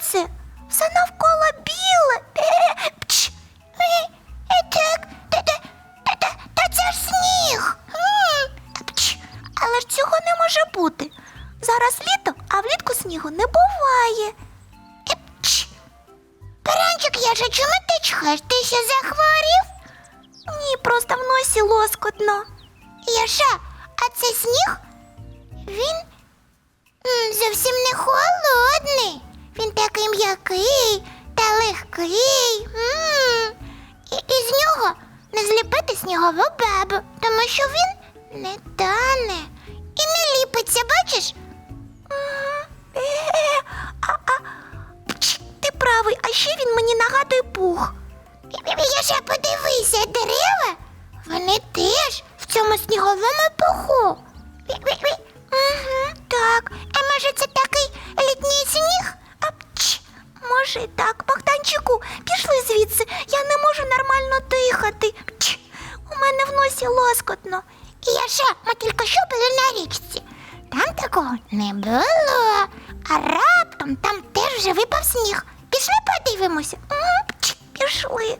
це? Все навколо біле. Е, Пч. Е, е, Так, та, це ж сніг. Пч. Але ж цього не може бути. Зараз літо, а влітку снігу не буває. Е, Пч. Я же чому ти чхаєш? Ти ще захворів? Ні, просто в носі лоскотно. Яша, а це сніг? Він зовсім не холодний. Такий м'який та легкий. М. І, і з нього не зліпити снігову бабу, тому що він не тане і не ліпиться, бачиш? А, а, Ти правий, а ще він мені нагадує пух. Я ще подивися, дерева, вони теж в цьому сніговому пуху. І так, Богданчику, пішли звідси, я не можу нормально дихати. Чх, у мене в носі лоскотно. Я ще, ми тільки що були на річці. Там такого не було. А раптом там теж вже випав сніг. Пішли подивимося. Пішли.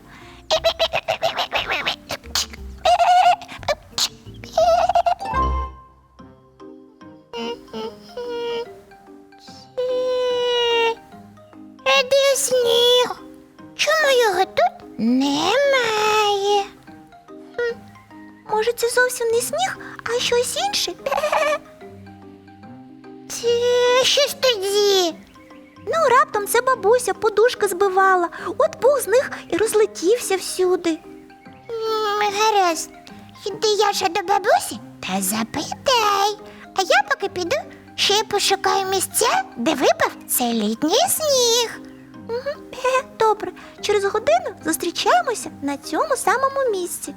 Зовсім не сніг, а щось інше? Це щось тоді. Ну, раптом це бабуся подушки збивала. От був з них і розлетівся всюди. Гаразд, іди я ще до бабусі та запитай. А я поки піду ще пошукаю місця, де випав цей літній сніг. Добре, через годину зустрічаємося на цьому самому місці.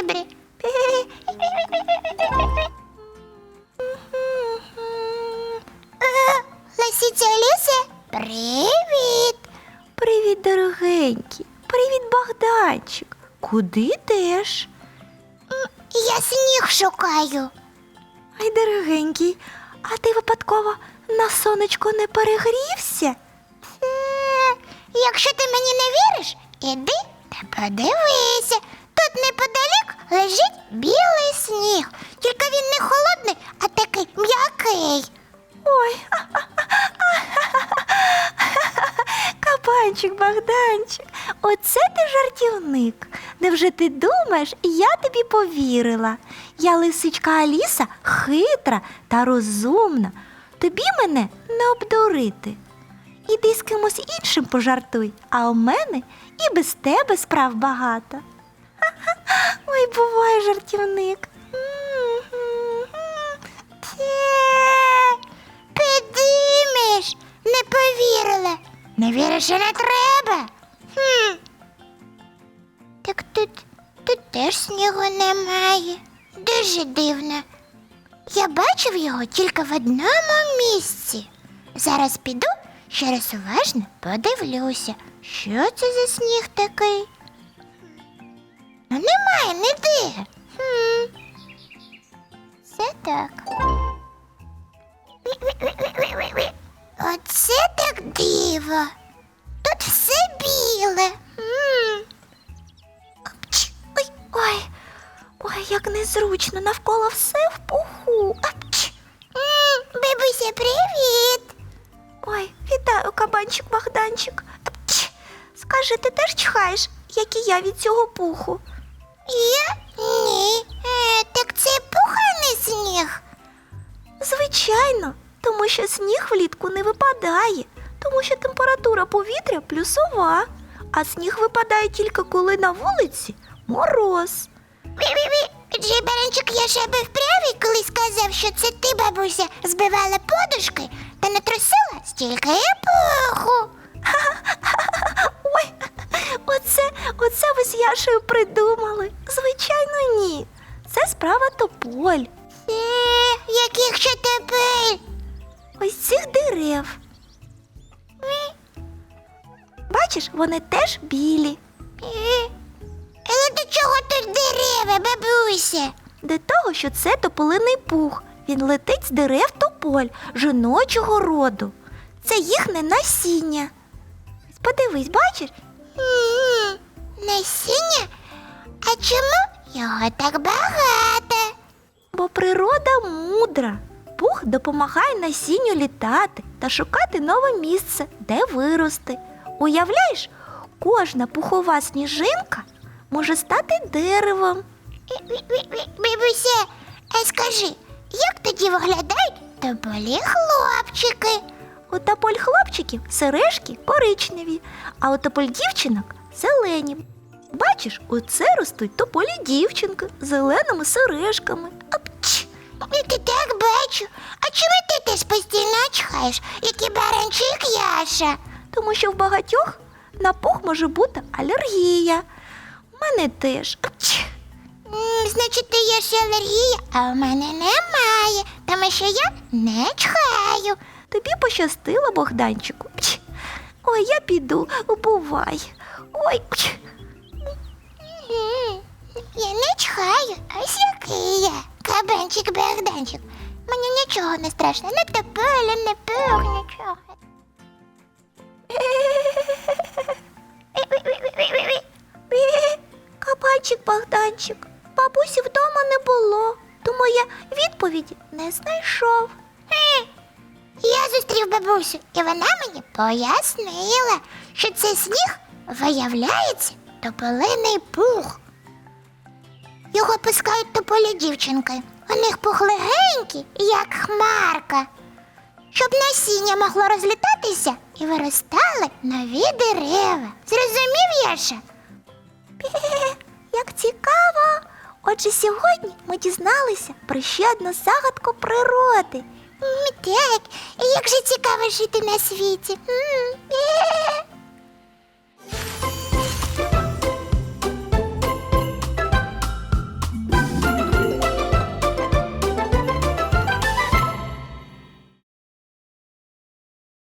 Добре. Лисиця Аліса, привіт! Привіт, дорогенький. Привіт, Богданчик. Куди теж? Я сніг шукаю. Ай, дорогенький, а ти випадково на сонечко не перегрівся? Якщо ти мені не віриш, іди та подивися. Тут неподалік лежить білий сніг. Тільки він не холодний, а такий м'який. Ой. Кабанчик, Богданчик, оце ти жартівник. Невже ти думаєш, я тобі повірила? Я лисичка Аліса хитра та розумна. Тобі мене не обдурити. Іди з кимось іншим пожартуй, а у мене і без тебе справ багато. Ой, буває жартівник. Те, Підіймеш, не повірила. Не віриш і не треба. Хм. Так тут, тут теж снігу немає. Дуже дивно. Я бачив його тільки в одному місці. Зараз піду, ще раз уважно подивлюся, що це за сніг такий. Ну, немає ніде. Хм. Це так. Оце так диво. Тут все біле. Ой, ой, ой, як незручно, навколо все в пуху. Апч. Привіт. Ой, вітаю, кабанчик Богданчик. Скажи, ти теж чхаєш, як і я від цього пуху? Я? Ні. Е, так це пуханий сніг. Звичайно, тому що сніг влітку не випадає, тому що температура повітря плюсова, а сніг випадає тільки коли на вулиці мороз. Джей Баранчик, я ще був правий, коли сказав, що це ти, бабуся, збивала подушки та натрусила стільки епоху. Ой, оце, оце ви з Яшею придумали. Звичайно, ні. Це справа тополь. Е, яких ще тополь? Ось цих дерев. Бачиш, вони теж білі. Але до чого тут дерева, бабуся? До того, що це тополиний пух. Він летить з дерев тополь жіночого роду. Це їхнє насіння. Подивись, бачиш? М, Насіння? А чому його так багато? Бо природа мудра. Пух допомагає насінню літати та шукати нове місце, де вирости. Уявляєш, кожна пухова сніжинка може стати деревом. Бібуся, а скажи, як тоді виглядають тополі хлопчики? У тополь хлопчиків сережки коричневі, а у тополь дівчинок зелені. Бачиш, оце ростуть тополі дівчинки з зеленими сережками. Апч! Ти так бачу. А чому ти теж постійно чхаєш, як і баранчик Яша? Тому що в багатьох на пух може бути алергія. У мене теж. Апч! Значить, ти є ще алергія, а в мене немає, тому що я не чхаю. Тобі пощастило, Богданчику. Пч. Ой, я піду, бувай. Ой. Пч. М, Я не чхаю, ось який я. Кабанчик Богданчик. Мені нічого не страшно, не тополя, не пух, нічого. Кабанчик Богданчик, бабусі вдома не було, тому я відповіді не знайшов. Я зустрів бабусю, і вона мені пояснила, що цей сніг виявляється тополиний пух. Його пускають тополі дівчинки. У них пух легенький, як хмарка. Щоб насіння могло розлітатися і виростали нові дерева. Зрозумів, Яша? Як цікаво! Отже, сьогодні ми дізналися про ще одну загадку природи. Так, як же цікаво жити на світі.